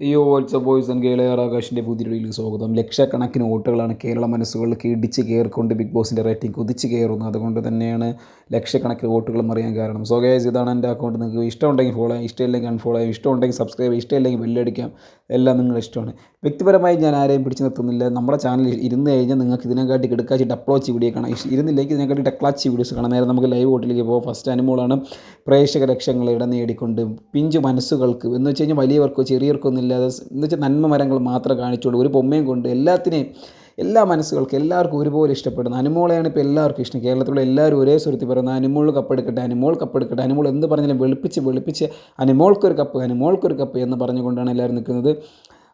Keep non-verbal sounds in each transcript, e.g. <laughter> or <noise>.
അയ്യോ വാട്സ് boys and കേളയർ ആകാശിന്റെ പുതിയ വീഡിയോയിലേക്ക് സ്വാഗതം. ലക്ഷക്കണക്കിന് വോട്ടുകളാണ് കേരള മനസ്സുകളിലേക്ക് ഇടിച്ച് കയറിക്കൊണ്ട് ബിഗ് ബോസിന്റെ റേറ്റിംഗ് കുതിച്ച് കയറുന്നത്. അതുകൊണ്ട് തന്നെയാണ് ലക്ഷക്കണക്കിന് വോട്ടുകളും അറിയാൻ കാരണം. സോ ഗേസ് ഇതാണ് എന്റെ അക്കൗണ്ട് നിങ്ങൾക്ക് ഇഷ്ടമുണ്ടെങ്കിൽ ഫോളോ ചെയ്യാം. ഇഷ്ടമില്ലെങ്കിൽ അൺഫോളോ ചെയ്യാം. ഇഷ്ടമുണ്ടെങ്കിൽ സബ്സ്ക്രൈബ് ചെയ്യാം. ഇഷ്ടമില്ലെങ്കിൽ ബെല്ലടിക്കാം എല്ലാം നിങ്ങളുടെ ഇഷ്ടമാണ്. വ്യക്തിപരമായി ഞാൻ ആരെയും പിടിച്ച് നിർത്തുന്നില്ല. നമ്മുടെ ചാനൽ ഇരുന്ന് കഴിഞ്ഞാൽ നിങ്ങൾക്ക് ഇതിനെക്കാട്ടി കിടക്കാച്ചി ഡപ്ലോച്ച് വീഡിയോ കാണാം. ഇരുന്നില്ലെങ്കിൽ ഇതിനെക്കാട്ടി ഡക്ലാച്ച് വീഡിയോസ് കാണാം. നേരെ നമുക്ക് ലൈവ് വോട്ടിലേക്ക് പോകാം. ഫസ്റ്റ് അനുമോളാണ് പ്രേക്ഷക ലക്ഷങ്ങൾ ഇടം നേടിക്കൊണ്ട് പിഞ്ചു മനസ്സുകൾക്ക് എന്ന് വെച്ച് കഴിഞ്ഞാൽ വലിയവർക്കോ ചെറിയവർക്കോ ഒന്നും ഇല്ലാതെ എന്ന് വെച്ചാൽ നന്മ മരങ്ങൾ മാത്രം കാണിച്ചുകൊണ്ട് ഒരു പൊമ്മയും കൊണ്ട് എല്ലാത്തിനെയും എല്ലാ മനസ്സുകൾക്കും എല്ലാവർക്കും ഒരുപോലെ ഇഷ്ടപ്പെടുന്ന അനുമോളെയാണ് ഇപ്പോൾ എല്ലാവർക്കും ഇഷ്ടം. കേരളത്തിലുള്ള എല്ലാവരും ഒരേ സ്വരത്തിൽ പറയുന്നത് അനുമോൾ കപ്പെടുക്കട്ടെ അനുമോൾ കപ്പെടുക്കട്ടെ അനുമോൾ എന്ന് പറഞ്ഞാലും വെളുപ്പിച്ച് വെളുപ്പിച്ച് അനുമോൾക്കൊരു കപ്പ് അനുമോൾക്കൊരു കപ്പ് എന്ന് പറഞ്ഞുകൊണ്ടാണ് എല്ലാവരും നിൽക്കുന്നത്.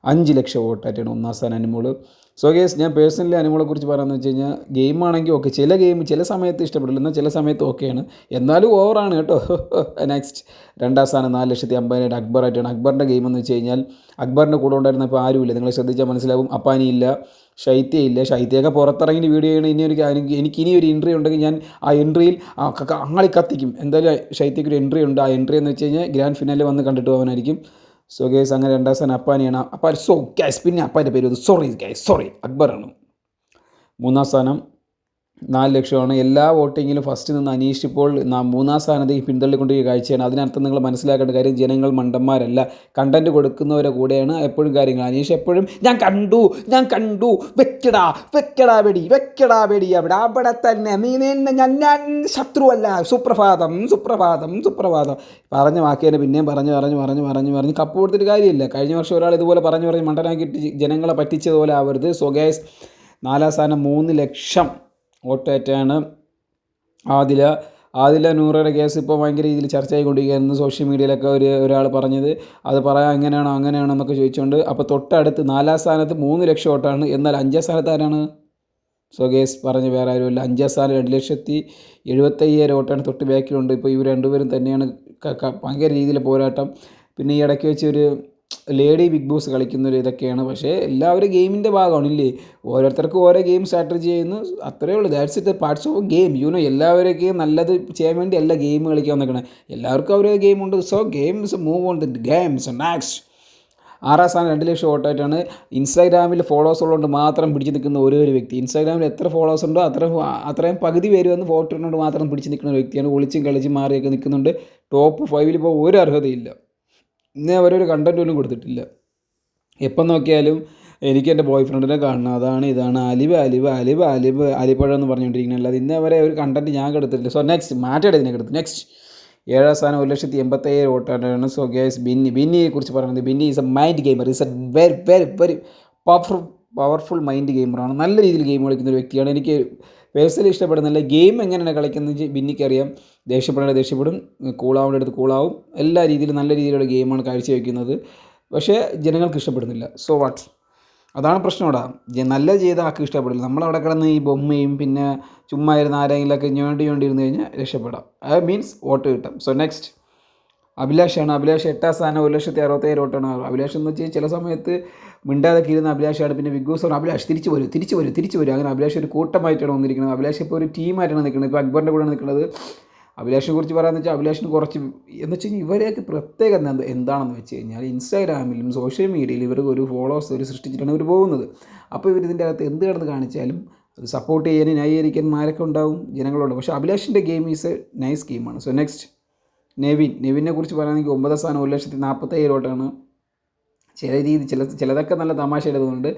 അഞ്ച് ലക്ഷം വോട്ടായിട്ടാണ് ഒന്നാം സ്ഥാനം അനുമോൾ സോ ഗേസ് ഞാൻ പേഴ്സണലി അനുമോളെ കുറിച്ച് പറയാമെന്ന് വെച്ച് കഴിഞ്ഞാൽ ഗെയിമാണെങ്കിൽ ഓക്കെ ചില ഗെയിം ചില സമയത്ത് ഇഷ്ടപ്പെടില്ല എന്നാൽ ചില സമയത്ത് ഓക്കെയാണ് എന്നാലും ഓവറാണ് കേട്ടോ. <laughs> നെക്സ്റ്റ് രണ്ടാം സ്ഥാനം നാല് ലക്ഷത്തി അമ്പതിനായിട്ട് അക്ബറായിട്ടാണ്. അക്ബറിന്റെ ഗെയിം എന്ന് വെച്ച് കഴിഞ്ഞാൽ അക്ബറിന്റെ കൂടെ ഉണ്ടായിരുന്നപ്പോൾ ആരുമില്ല. നിങ്ങൾ ശ്രദ്ധിച്ചാൽ മനസ്സിലാവും അപ്പാനിയില്ല ശൈത്യയില്ല ഇല്ല. ശൈത്യയൊക്കെ പുറത്തിറങ്ങി വീഡിയോ ചെയ്യണം ഇനി എനിക്ക് എനിക്ക് ഇനി ഒരു എൻട്രി ഉണ്ടെങ്കിൽ ഞാൻ ആ എൻട്രിയിൽ ക- കത്തിക്കും. എന്തായാലും ശൈത്യക്കൊരു എൻട്രി ഉണ്ട്. ആ എൻട്രി എന്ന് വെച്ച് കഴിഞ്ഞാൽ ഗ്രാൻഡ് ഫിനാലെ വന്ന് കണ്ടിട്ട് പോകാനായിരിക്കും. സോ ഗേസ് അങ്ങനെ രണ്ടാം സ്ഥാനം അപ്പാനിയാണ്. അപ്പാൻ സോ ഗൈസ് പിന്നെ അപ്പാന്റെ പേര് സോറി ഗൈസ് സോറി അക്ബറാണ്. മൂന്നാം സ്ഥാനം നാല് ലക്ഷമാണ്. എല്ലാ വോട്ടിങ്ങിലും ഫസ്റ്റ് നിന്ന് അനീഷ് ഇപ്പോൾ മൂന്നാം സ്ഥാനത്തേക്ക് പിന്തള്ളിക്കൊണ്ടിരിക്കുന്ന കാഴ്ചയാണ്. അതിനർത്ഥം നിങ്ങൾ മനസ്സിലാക്കേണ്ട കാര്യം ജനങ്ങൾ മണ്ടന്മാരല്ല. കണ്ടന്റ് കൊടുക്കുന്നവരെ കൂടെയാണ് എപ്പോഴും കാര്യങ്ങൾ. അനീഷ് എപ്പോഴും ഞാൻ കണ്ടു ഞാൻ കണ്ടു വെക്കടാ വെക്കടാ വെടി വെക്കടാ വെടി അവിടെ അവിടെ തന്നെ നീ നിന്നെ ഞാൻ ഞാൻ ശത്രുവല്ല. സുപ്രഭാതം സുപ്രഭാതം സുപ്രഭാതം. പറഞ്ഞ വാക്കിനെ പിന്നെയും പറഞ്ഞു പറഞ്ഞു പറഞ്ഞു പറഞ്ഞു പറഞ്ഞു കപ്പ് കൊടുത്തിട്ട് കാര്യമില്ല. കഴിഞ്ഞ വർഷം ഒരാൾ ഇതുപോലെ പറഞ്ഞു പറഞ്ഞ് മണ്ടനാക്കിയിട്ട് ജനങ്ങളെ പറ്റിച്ചതുപോലെ ആവരുത്. സോ നാലാം സ്ഥാനം മൂന്ന് ലക്ഷം. വോട്ടേറ്റാണ് ആദില. ആദില നൂറയുടെ കേസ് ഇപ്പോൾ ഭയങ്കര രീതിയിൽ ചർച്ചയായിക്കൊണ്ടിരിക്കുകയായിരുന്നു സോഷ്യൽ മീഡിയയിലൊക്കെ ഒരു ഒരാൾ പറഞ്ഞത്. അത് പറയാൻ അങ്ങനെയാണോ അങ്ങനെയാണോ എന്നൊക്കെ ചോദിച്ചുകൊണ്ട് അപ്പോൾ തൊട്ടടുത്ത് നാലാം സ്ഥാനത്ത് മൂന്ന് ലക്ഷം ഓട്ടാണ് എന്നാൽ അഞ്ചാം സ്ഥാനത്ത് ആരാണ്? സോ കേസ് പറഞ്ഞ വേറെ ആരുമില്ല. അഞ്ചാം സ്ഥാനം രണ്ട് ലക്ഷത്തി എഴുപത്തയ്യായിരം ഓട്ടാണ് തൊട്ട് ബാക്കിലുണ്ട്. ഇപ്പോൾ ഇവർ രണ്ടുപേരും തന്നെയാണ് ഭയങ്കര രീതിയിൽ പോരാട്ടം. പിന്നെ ഈ ഇടയ്ക്ക് വെച്ച് ഒരു ലേഡി ബിഗ് ബോസ് കളിക്കുന്നൊരു ഇതൊക്കെയാണ്. പക്ഷേ എല്ലാവരും ഗെയിമിന്റെ ഭാഗമാണ് ഇല്ലേ ഓരോരുത്തർക്കും ഓരോ ഗെയിം സ്ട്രാറ്റജി ചെയ്യുന്നു. അത്രയേ ഉള്ളൂ. That's it parts of game you know എല്ലാവരെയൊക്കെയും നല്ലത് ചെയ്യാൻ വേണ്ടി അല്ല ഗെയിം കളിക്കാൻ നിൽക്കണം എല്ലാവർക്കും അവരോ ഗെയിമുണ്ട്. So games move on the games next ആറാം സ്ഥാനം രണ്ട് ലക്ഷം വോട്ടായിട്ടാണ്. ഇൻസ്റ്റാഗ്രാമിൽ ഫോളോവേഴ്സ് ഉള്ളതുകൊണ്ട് മാത്രം പിടിച്ചു നിൽക്കുന്ന ഒരേ ഒരു വ്യക്തി. ഇൻസ്റ്റാഗ്രാമിൽ എത്ര ഫോളോവേഴ്സ് ഉണ്ടോ അത്ര അത്രയും പകുതി പേര് വന്ന് ഫോട്ടോ ഇട്ടുകൊണ്ട് മാത്രം പിടിച്ചു നിൽക്കുന്ന ഒരു വ്യക്തിയാണ്. ഒളിച്ചും കളിച്ചും മാറിയൊക്കെ നിൽക്കുന്നുണ്ട്. ടോപ്പ് ഫൈവിൽ ഇപ്പോൾ ഒരു അർഹതയില്ല. ഇന്നേ അവരൊരു കണ്ടന്റ് പോലും കൊടുത്തിട്ടില്ല. എപ്പം നോക്കിയാലും എനിക്ക് എന്റെ ബോയ് ഫ്രണ്ടിനെ കാണണം. അതാണ് ഇതാണ്. അലിവ് അലിവ് അലിവ് അലിവ് അലിപ്പഴം എന്ന് പറഞ്ഞുകൊണ്ടിരിക്കുന്നത്. അല്ലാതെ ഇന്നേ വരെ ഒരു കണ്ടന്റ് ഞാൻ കെടുത്തിട്ടില്ല. സോ നെക്സ്റ്റ് മാറ്റേഡ് ഇതിനെ കെടുത്തു. നെക്സ്റ്റ് ഏഴാം സ്ഥാനം ഒരു ലക്ഷത്തി എൺപത്തയ്യായിരം വോട്ടാണ് സോ ഗേസ് ബിന്നി. ബിന്നിയെ കുറിച്ച് പറയുന്നത്. Binny is a mind gamer is a very very very powerful powerful mind ഗെയിമറാണ് നല്ല രീതിയിൽ ഗെയിം കളിക്കുന്ന ഒരു വ്യക്തിയാണ്. എനിക്ക് പേഴ്സണലി ഇഷ്ടപ്പെടുന്നില്ല ഗെയിം എങ്ങനെയാണ് കളിക്കുന്നത് ബിന്നിക്കറിയാം. ദേഷ്യപ്പെടേണ്ട ദേഷ്യപ്പെടും. കൂളാവേണ്ട അടുത്ത് കൂളാവും എല്ലാ രീതിയിലും നല്ല രീതിയിലുള്ള ഗെയിമാണ് കാഴ്ചവെക്കുന്നത്. പക്ഷേ ജനങ്ങൾക്ക് ഇഷ്ടപ്പെടുന്നില്ല. സോ വാട്ട് അതാണ് പ്രശ്നം ഇവിടെ. നല്ല ചെയ്ത ആൾക്ക് ഇഷ്ടപ്പെടില്ല. നമ്മളവിടെ കിടന്ന് ഈ ബൊമ്മയും പിന്നെ ചുമ്മാ ഇരുന്ന് ആരെങ്കിലുമൊക്കെ ഞോണ്ടി ഞോണ്ടി ഇരുന്ന് കഴിഞ്ഞാൽ രക്ഷപ്പെടാം. ഐ മീൻസ് വോട്ട് കിട്ടും. സോ നെക്സ്റ്റ് അഭിലാഷാണ്. അഭിലാഷ് എട്ടാം സ്ഥാനം ഒരു ലക്ഷത്തി അറുപത്തേഴ് വോട്ടാണ്. അഭിലാഷ് എന്ന് വെച്ചാൽ ചില സമയത്ത് മിണ്ടാതൊക്കെ ഇരുന്ന അഭിലാഷാണ്. പിന്നെ ബിഗ് ബോസ് അഭിലാഷ് തിരിച്ചു വരും തിരിച്ചു വരും തിരിച്ചു വരും. അങ്ങനെ അഭിലാഷ് ഒരു കൂട്ടമായിട്ടാണ് വന്നിരിക്കുന്നത്. അഭിലാഷ് ഇപ്പോൾ ഒരു ടീമായിട്ടാണ് നിൽക്കുന്നത്. ഇപ്പോൾ അക്ബറിന്റെ കൂടെ നിൽക്കുന്നത്. അഭിലാഷിനെ കുറിച്ച് പറയാമെന്ന് വെച്ചാൽ അഭിലാഷിന് കുറച്ച് എന്ന് വെച്ച് കഴിഞ്ഞാൽ ഇവരെയൊക്കെ പ്രത്യേകത എന്ത് എന്താണെന്ന് വെച്ച് കഴിഞ്ഞാൽ ഇൻസ്റ്റാഗ്രാമിലും സോഷ്യൽ മീഡിയയിലും ഇവർക്ക് ഒരു ഫോളോവേഴ്സ് ഒരു സൃഷ്ടിച്ചിട്ടാണ് ഇവർ പോകുന്നത്. അപ്പോൾ ഇവർ ഇതിന്റെ അകത്ത് എന്ത് കിടന്ന് കാണിച്ചാലും അത് സപ്പോർട്ട് ചെയ്യാനും ന്യായീകരിക്കാനും ആരൊക്കെ ഉണ്ടാവും? ജനങ്ങളുണ്ട്. പക്ഷേ അഭിലാഷിന്റെ ഗെയിം ഈസ് എ നൈസ് ഗെയിമാണ്. So next. നെവിൻ നെവിനെ കുറിച്ച് പറയുകയാണെങ്കിൽ ഒമ്പതാം സ്ഥാനം ഒരു ലക്ഷത്തി നാൽപ്പത്തി വോട്ടാണ്. ചില രീതി ചില ചിലതൊക്കെ നല്ല തമാശ എഴുതുന്നുണ്ട്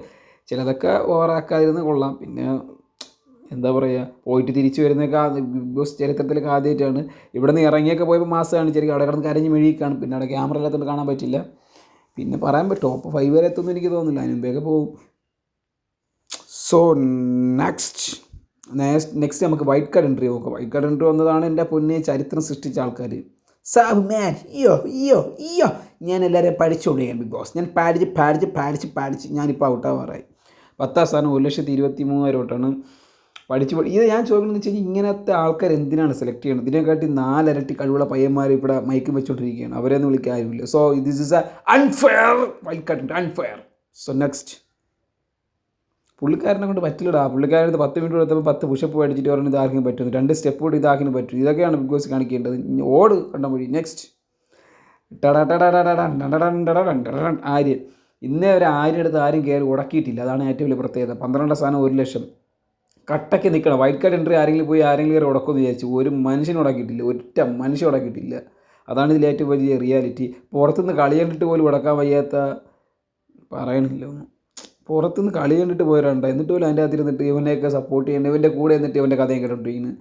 ചിലതൊക്കെ ഓവറാക്കാതിരുന്ന് കൊള്ളാം. പിന്നെ എന്താ പറയുക പോയിട്ട് തിരിച്ചു വരുന്നതൊക്കെ ആ ബിഗ് ബോസ് ചരിത്രത്തിലൊക്കെ ആദ്യമായിട്ടാണ്. ഇവിടെ നിന്ന് ഇറങ്ങിയൊക്കെ പോയപ്പോൾ മാസം കാണിച്ചിരിക്കും അവിടെ കിടന്ന് കരഞ്ഞ് മെഴുകിക്കാണ്. പിന്നെ അവിടെ ക്യാമറ ഇല്ലാത്തതുകൊണ്ട് കാണാൻ പറ്റില്ല. പിന്നെ പറയാൻ പറ്റും ടോപ്പ് ഫൈവ് വരെ എത്തുമെന്ന് എനിക്ക് തോന്നുന്നില്ല. അതിന് മുമ്പേയൊക്കെ പോകും. സോ നെക്സ്റ്റ് നെക്സ്റ്റ് നമുക്ക് വൈറ്റ് കാർഡ് എൻട്രി നോക്കാം. വൈറ്റ് കാർഡ് എൻട്രി വന്നതാണ് എന്റെ പൊന്നെ ചരിത്രം സൃഷ്ടിച്ച ആൾക്കാർ സാബ് മാൻ ഇയോ ഇയോ ഇയോ ഞാൻ എല്ലാവരെയും പഠിച്ചുകൊണ്ടിരിക്കുകയാണ് ബിഗ് ബോസ്. ഞാൻ പാടിച്ച് പാടിച്ച് പാടിച്ച് പാടിച്ച് ഞാനിപ്പോൾ ഔട്ടാവാറായി പത്താം സ്ഥാനം ഒരു ലക്ഷത്തി ഇരുപത്തി മൂവായിരം തൊട്ടാണ് പഠിച്ചു പഠി ഇത് ഞാൻ ചോദിക്കുന്നത് വെച്ച് കഴിഞ്ഞാൽ ഇങ്ങനത്തെ ആൾക്കാർ എന്തിനാണ് സെലക്ട് ചെയ്യുന്നത് ഇതിനെക്കാട്ടി നാലരട്ടി കഴിവുള്ള പയ്യന്മാർ ഇവിടെ മയക്കും വെച്ചുകൊണ്ടിരിക്കുകയാണ് അവരെയൊന്നും വിളിക്കാൻ ആരുമില്ല so this is a unfair card unfair so next പുള്ളിക്കാരനെ കൊണ്ട് പറ്റില്ലടാ. പുള്ളിക്കാരൻ ഇത് പത്ത് മിനിറ്റ് എടുത്തപ്പോൾ പത്ത് പുഷപ്പ് അടിച്ചിട്ട് പറഞ്ഞു ഇതാർക്കും പറ്റും രണ്ട് സ്റ്റെപ്പ് കൂടി ഇതാക്കിന് പറ്റും ഇതൊക്കെയാണ് ബിഗ് ബോസ് കാണിക്കേണ്ടത്. ഓട് കണ്ട മൊഴി നെക്സ്റ്റ് ആര്യൻ ഇന്നേ ഒരു ആര്യ എടുത്ത് ആരും കയറി ഉടക്കിയിട്ടില്ല അതാണ് ഏറ്റവും വലിയ പ്രത്യേകത പന്ത്രണ്ടാം സ്ഥാനം ഒരു ലക്ഷം കട്ടയ്ക്ക് നിൽക്കണം വൈറ്റ് കാർഡ് എൻട്രി ആരെങ്കിലും പോയി ആരെങ്കിലും കയറി ഉടക്കുമെന്ന് വിചാരിച്ചു ഒരു മനുഷ്യനെ ഉടക്കിയിട്ടില്ല ഒറ്റ മനുഷ്യൻ ഉടക്കിയിട്ടില്ല അതാണ് ഇതിൽ ഏറ്റവും വലിയ റിയാലിറ്റി പുറത്തുനിന്ന് കളി കണ്ടിട്ട് പോലും ഉടക്കാൻ വയ്യാത്ത പറയണില്ല ഒന്നും പുറത്തുനിന്ന് കളി കണ്ടിട്ട് പോരാണ്ട എന്നിട്ട് പോലും അതിന്റെ അകത്ത് ഇരുന്നിട്ട് ഇവനെയൊക്കെ സപ്പോർട്ട് ചെയ്യണ്ട ഇവന്റെ കൂടെ എന്നിട്ട് ഇവന്റെ കഥയും കേട്ടോണ്ടിരിക്കുന്നു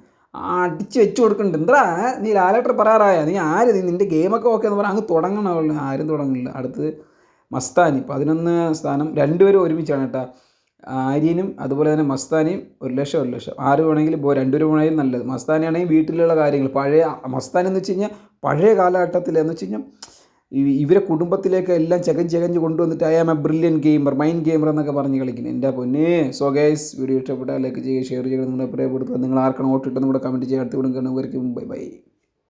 അടിച്ച് വെച്ച് കൊടുക്കുന്നുണ്ട്. എന്താ? നീ ലാലേട്ടർ പറയാറായ? നീ ആര്? നീ നിന്റെ ഗെയിമൊക്കെ ഓക്കെ എന്ന് പറഞ്ഞാൽ അങ്ങ് തുടങ്ങണമല്ലോ ആരും തുടങ്ങില്ല അടുത്ത് മസ്താനി. പതിനൊന്ന് സ്ഥാനം രണ്ടുപേരും ഒരുമിച്ചാണ് കേട്ടോ ആര്യനും അതുപോലെ തന്നെ മസ്താനിയും ഒരു ലക്ഷം ഒരു ലക്ഷം. ആര് വേണമെങ്കിലും ഇപ്പോൾ രണ്ടുപേരും വേണമെങ്കിലും നല്ലത്. മസ്താനിയാണെങ്കിൽ വീട്ടിലുള്ള കാര്യങ്ങൾ. പഴയ മസ്താനി എന്ന് വെച്ച് കഴിഞ്ഞാൽ പഴയ കാലഘട്ടത്തിൽ എന്ന് വെച്ച് കഴിഞ്ഞാൽ ഇവരെ കുടുംബത്തിലേക്ക് എല്ലാം ചകഞ്ഞ് ചകഞ്ഞ് കൊണ്ടുവന്നിട്ട് I am a brilliant gamer mind gamer എന്നൊക്കെ പറഞ്ഞ് കളിക്കുന്നത് എന്റെ പൊന്നെ. സോ ഗൈസ് വീഡിയോ ഇഷ്ടപ്പെട്ടാൽ ലൈക്ക് ചെയ്യുക ഷെയർ ചെയ്യുക നിങ്ങളെ പ്രിയപ്പെടുത്തുക. നിങ്ങൾ ആർക്കാണ് ഓട്ടിട്ടെന്ന് കൂടെ കമന്റ് ചെയ്യുക. അടുത്ത് വിടും ബൈ ബൈ